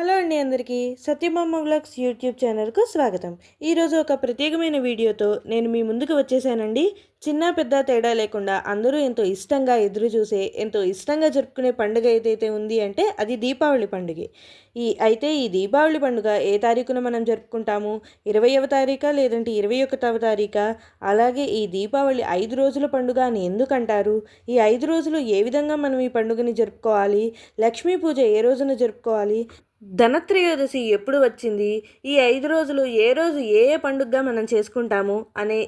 Hello అండి అందరికీ. Satyabhama vlogs YouTube ఛానల్కు స్వాగతం. ఈరోజు ఒక ప్రత్యేకమైన వీడియోతో నేను మీ ముందుకు వచ్చేసానండి. చిన్న పెద్ద తేడా లేకుండా అందరూ ఎంతో ఇష్టంగా ఎదురు చూసే ఎంతో ఇష్టంగా జరుపుకునే పండుగ ఏదైతే ఉంది అంటే అది దీపావళి పండుగ. ఈ అయితే ఈ దీపావళి పండుగ ఏ తారీఖున మనం జరుపుకుంటాము? ఇరవైవ తారీఖా లేదంటే ఇరవై ఒకటవ తారీఖా? అలాగే ఈ దీపావళి ఐదు రోజుల పండుగ అని ఎందుకంటారు? ఈ ఐదు రోజులు ఏ విధంగా మనం ఈ పండుగని జరుపుకోవాలి? లక్ష్మీ పూజ ఏ రోజున జరుపుకోవాలి? ధనత్రయోదశి ఎప్పుడు వచ్చింది? ఈ ఐదు రోజులు ఏ రోజు ఏ ఏ పండుగగా మనం చేసుకుంటాము? అనే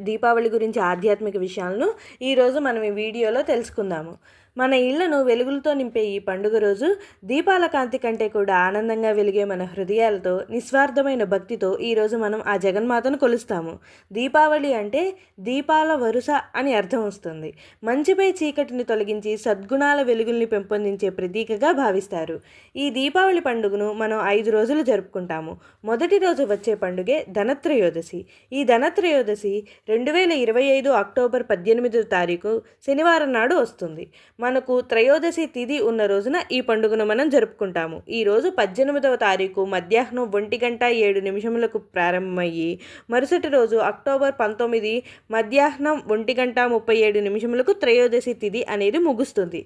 దీపావళి గురించి ఆధ్యాత్మిక విషయాలను ఈరోజు మనం ఈ వీడియోలో తెలుసుకుందాము. మన ఇళ్ళను వెలుగులతో నింపే ఈ పండుగ రోజు దీపాల కాంతి కంటే కూడా ఆనందంగా వెలిగే మన హృదయాలతో నిస్వార్థమైన భక్తితో ఈరోజు మనం ఆ జగన్మాతను కొలుస్తాము. దీపావళి అంటే దీపాల వరుస అని అర్థం వస్తుంది. మంచిపై చీకటిని తొలగించి సద్గుణాల వెలుగుల్ని పెంపొందించే ప్రతీకగా భావిస్తారు. ఈ దీపావళి పండుగను మనం ఐదు రోజులు జరుపుకుంటాము. మొదటి రోజు వచ్చే పండుగే ధనత్రయోదశి. ఈ ధనత్రయోదశి రెండు వేల ఇరవై ఐదు అక్టోబర్ పద్దెనిమిదో తారీఖు శనివారం నాడు వస్తుంది. మనకు త్రయోదశి తిథి ఉన్న రోజున ఈ పండుగను మనం జరుపుకుంటాము. ఈ రోజు పద్దెనిమిదవ తారీఖు మధ్యాహ్నం ఒంటి గంట ఏడు నిమిషములకు ప్రారంభమయ్యి మరుసటి రోజు అక్టోబర్ పంతొమ్మిది మధ్యాహ్నం ఒంటి గంట ముప్పై ఏడు నిమిషములకు త్రయోదశి తిథి అనేది ముగుస్తుంది.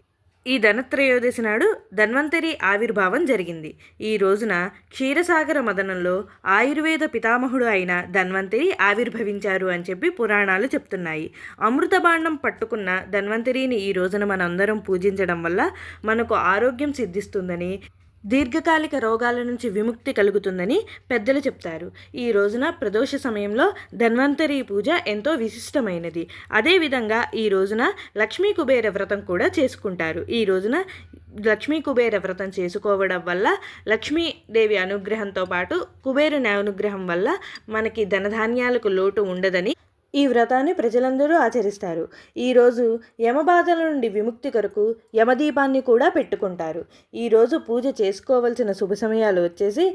ఈ ధనత్రయోదశి నాడు ధన్వంతరి ఆవిర్భావం జరిగింది. ఈ రోజున క్షీరసాగర మదనంలో ఆయుర్వేద పితామహుడు అయిన ధన్వంతరి ఆవిర్భవించారు అని చెప్పి పురాణాలు చెప్తున్నాయి. అమృతబాండం పట్టుకున్న ధన్వంతరిని ఈ రోజున మనందరం పూజించడం వల్ల మనకు ఆరోగ్యం సిద్ధిస్తుందని దీర్ఘకాలిక రోగాల నుంచి విముక్తి కలుగుతుందని పెద్దలు చెప్తారు. ఈ రోజున ప్రదోష సమయంలో ధన్వంతరి పూజ ఎంతో విశిష్టమైనది. అదేవిధంగా ఈ రోజున లక్ష్మీ కుబేర వ్రతం కూడా చేసుకుంటారు. ఈ రోజున లక్ష్మీ కుబేర వ్రతం చేసుకోవడం వల్ల లక్ష్మీదేవి అనుగ్రహంతో పాటు కుబేరుని అనుగ్రహం వల్ల మనకి ధనధాన్యాలకు లోటు ఉండదని ఈ వ్రతాన్ని ప్రజలందరూ ఆచరిస్తారు. ఈరోజు యమబాధల నుండి విముక్తి కొరకు యమదీపాన్ని కూడా పెట్టుకుంటారు. ఈరోజు పూజ చేసుకోవలసిన శుభ సమయాలు వచ్చేసి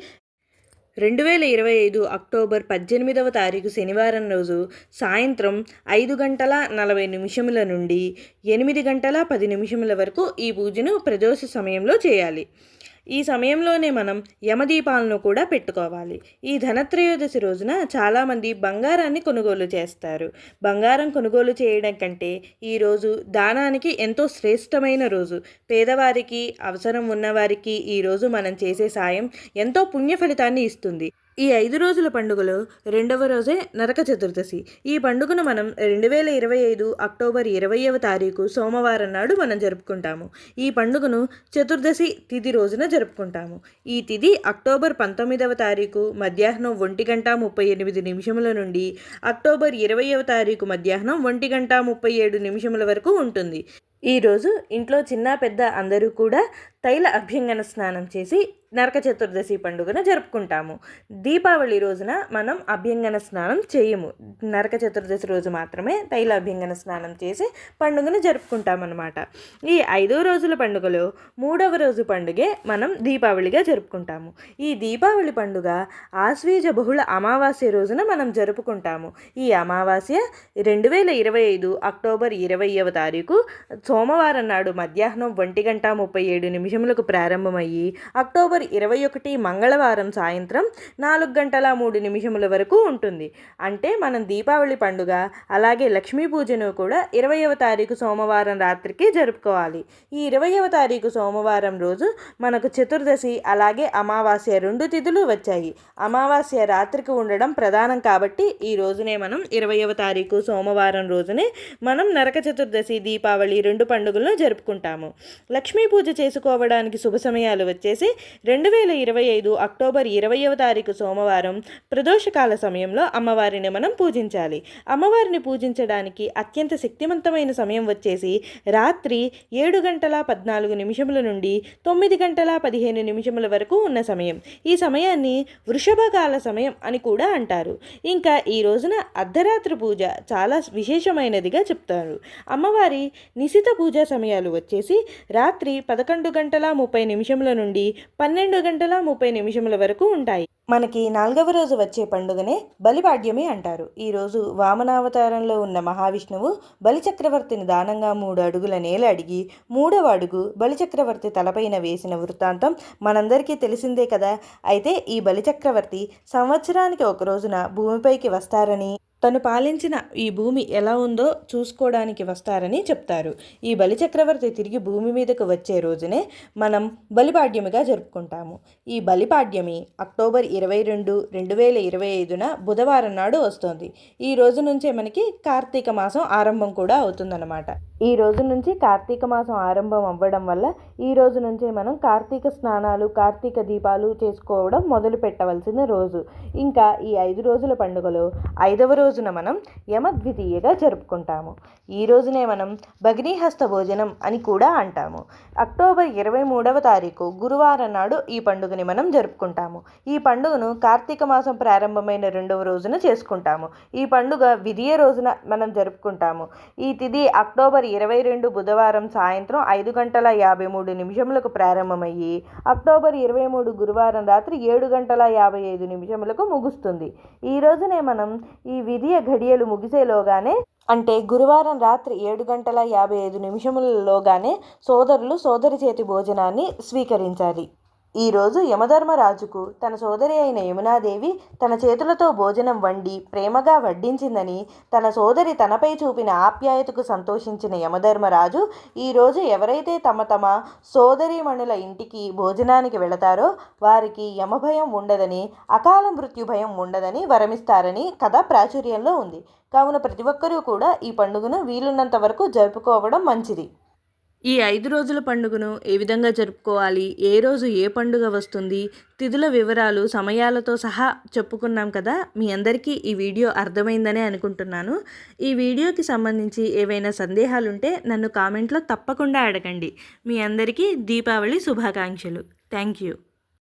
రెండు వేల ఇరవై ఐదు అక్టోబర్ పద్దెనిమిదవ తారీఖు శనివారం రోజు సాయంత్రం ఐదు గంటల నలభై నిమిషముల నుండి ఎనిమిది గంటల పది నిమిషముల వరకు ఈ పూజను ప్రదోష సమయంలో చేయాలి. ఈ సమయంలోనే మనం యమదీపాలను కూడా పెట్టుకోవాలి. ఈ ధనత్రయోదశి రోజున చాలామంది బంగారాన్ని కొనుగోలు చేస్తారు. బంగారం కొనుగోలు చేయడం కంటే ఈరోజు దానానికి ఎంతో శ్రేష్టమైన రోజు. పేదవారికి అవసరం ఉన్నవారికి ఈరోజు మనం చేసే సాయం ఎంతో పుణ్య ఫలితాన్ని ఇస్తుంది. ఈ ఐదు రోజుల పండుగలో రెండవ రోజే నరక చతుర్దశి. ఈ పండుగను మనం రెండు వేల ఇరవై ఐదు అక్టోబర్ ఇరవైవ తారీఖు సోమవారం నాడు మనం జరుపుకుంటాము. ఈ పండుగను చతుర్దశి తిథి రోజున జరుపుకుంటాము. ఈ తిథి అక్టోబర్ పంతొమ్మిదవ తారీఖు మధ్యాహ్నం ఒంటి గంట ముప్పై ఎనిమిది నిమిషముల నుండి అక్టోబర్ ఇరవైవ తారీఖు మధ్యాహ్నం ఒంటి గంట ముప్పై ఏడు నిమిషముల వరకు ఉంటుంది. ఈరోజు ఇంట్లో చిన్న పెద్ద అందరూ కూడా తైల అభ్యంగన స్నానం చేసి నరక చతుర్దశి పండుగను జరుపుకుంటాము. దీపావళి రోజున మనం అభ్యంగన స్నానం చేయము. నరక చతుర్దశి రోజు మాత్రమే తైల అభ్యంగన స్నానం చేసి పండుగను జరుపుకుంటామన్నమాట. ఈ ఐదో రోజుల పండుగలో మూడవ రోజు పండుగే మనం దీపావళిగా జరుపుకుంటాము. ఈ దీపావళి పండుగ ఆశ్వీజ బహుళ అమావాస్య రోజున మనం జరుపుకుంటాము. ఈ అమావాస్య రెండు వేల ఇరవై ఐదు అక్టోబర్ ఇరవైవ తారీఖు సోమవారం నాడు మధ్యాహ్నం ఒంటి గంట ముప్పై ఏడు నిమిషములకు ప్రారంభమయ్యి అక్టోబర్ ఇరవై ఒకటి మంగళవారం సాయంత్రం నాలుగు గంటల మూడు నిమిషముల వరకు ఉంటుంది. అంటే మనం దీపావళి పండుగ అలాగే లక్ష్మీ పూజను కూడా ఇరవైవ తారీఖు సోమవారం రాత్రికి జరుపుకోవాలి. ఈ ఇరవైవ తారీఖు సోమవారం రోజు మనకు చతుర్దశి అలాగే అమావాస్య రెండు తిథులు వచ్చాయి. అమావాస్య రాత్రికి ఉండడం ప్రధానం కాబట్టి ఈ రోజునే మనం ఇరవైవ తారీఖు సోమవారం రోజునే మనం నరక చతుర్దశి దీపావళి రెండు పండుగలను జరుపుకుంటాము. లక్ష్మీ పూజ చేసుకోవడానికి శుభ సమయాలు వచ్చేసి రెండు వేల ఇరవై ఐదు అక్టోబర్ ఇరవయవ తారీఖు సోమవారం ప్రదోషకాల సమయంలో అమ్మవారిని మనం పూజించాలి. అమ్మవారిని పూజించడానికి అత్యంత శక్తివంతమైన సమయం వచ్చేసి రాత్రి ఏడు గంటల పద్నాలుగు నిమిషముల నుండి తొమ్మిది గంటల పదిహేను నిమిషముల వరకు ఉన్న సమయం. ఈ సమయాన్ని వృషభకాల సమయం అని కూడా అంటారు. ఇంకా ఈ రోజున అర్ధరాత్రి పూజ చాలా విశేషమైనదిగా చెప్తారు. అమ్మవారి నిశిత పూజా సమయాలు వచ్చేసి రాత్రి పదకొండు గంటల ముప్పై నిమిషముల నుండి పన్నెండు గంటల ముప్పై నిమిషముల వరకు ఉంటాయి. మనకి నాలుగవ రోజు వచ్చే పండుగనే బలిపాడ్యమి అంటారు. ఈ రోజు వామనావతారంలో ఉన్న మహావిష్ణువు బలిచక్రవర్తిని దానంగా మూడు అడుగుల నేల అడిగి మూడవ అడుగు బలిచక్రవర్తి తలపైన వేసిన వృత్తాంతం మనందరికీ తెలిసిందే కదా. అయితే ఈ బలిచక్రవర్తి సంవత్సరానికి ఒక రోజున భూమిపైకి వస్తారని తను పాలించిన ఈ భూమి ఎలా ఉందో చూసుకోవడానికి వస్తారని చెప్తారు. ఈ బలిచక్రవర్తి తిరిగి భూమి మీదకు వచ్చే రోజునే మనం బలిపాడ్యమిగా జరుపుకుంటాము. ఈ బలిపాడ్యమి అక్టోబర్ ఇరవై రెండు రెండు వేల ఇరవై ఐదున బుధవారం నాడు వస్తుంది. ఈ రోజు నుంచే మనకి కార్తీక మాసం ఆరంభం కూడా అవుతుందన్నమాట. ఈ రోజు నుంచి కార్తీక మాసం ఆరంభం అవ్వడం వల్ల ఈ రోజు నుంచే మనం కార్తీక స్నానాలు కార్తీక దీపాలు చేసుకోవడం మొదలు పెట్టవలసిన రోజు. ఇంకా ఈ ఐదు రోజుల పండుగలో ఐదవ రోజున మనం యమద్వితీయగా జరుపుకుంటాము. ఈ రోజునే మనం భగినీహస్త భోజనం అని కూడా అంటాము. అక్టోబర్ ఇరవై మూడవ తారీఖు గురువారం నాడు ఈ పండుగని మనం జరుపుకుంటాము. ఈ పండుగను కార్తీక మాసం ప్రారంభమైన రెండవ రోజున చేసుకుంటాము. ఈ పండుగ విధియ రోజున మనం జరుపుకుంటాము. ఈ తిథి అక్టోబర్ ఇరవై రెండు బుధవారం సాయంత్రం ఐదు గంటల యాభై మూడు నిమిషములకు ప్రారంభమయ్యి అక్టోబర్ ఇరవై మూడు గురువారం రాత్రి ఏడు గంటల యాభై ఐదు నిమిషములకు ముగుస్తుంది. ఈ రోజునే మనం ఈ విధియ ఘడియలు ముగిసేలోగానే అంటే గురువారం రాత్రి ఏడు గంటల యాభై ఐదు నిమిషములలోగానే సోదరులు సోదరి చేతి భోజనాన్ని స్వీకరించాలి. ఈరోజు యమధర్మరాజుకు తన సోదరి అయిన యమునాదేవి తన చేతులతో భోజనం వండి ప్రేమగా వడ్డించిందని తన సోదరి తనపై చూపిన ఆప్యాయతకు సంతోషించిన యమధర్మరాజు ఈరోజు ఎవరైతే తమ తమ సోదరీమణుల ఇంటికి భోజనానికి వెళతారో వారికి యమభయం ఉండదని అకాల మృత్యు భయం ఉండదని వరమిస్తారని కథ ప్రాచుర్యంలో ఉంది. కావున ప్రతి ఒక్కరూ కూడా ఈ పండుగను వీలున్నంత వరకు జరుపుకోవడం మంచిది. ఈ ఐదు రోజుల పండుగను ఏ విధంగా జరుపుకోవాలి? ఏ రోజు ఏ పండుగ వస్తుంది? తిథుల వివరాలు సమయాలతో సహా చెప్పుకున్నాం కదా? మీ అందరికీ ఈ వీడియో అర్థమైందనే అనుకుంటున్నాను. ఈ వీడియోకి సంబంధించి ఏవైనా సందేహాలుంటే నన్ను కామెంట్లో తప్పకుండా అడగండి. మీ అందరికీ దీపావళి శుభాకాంక్షలు. Thank you.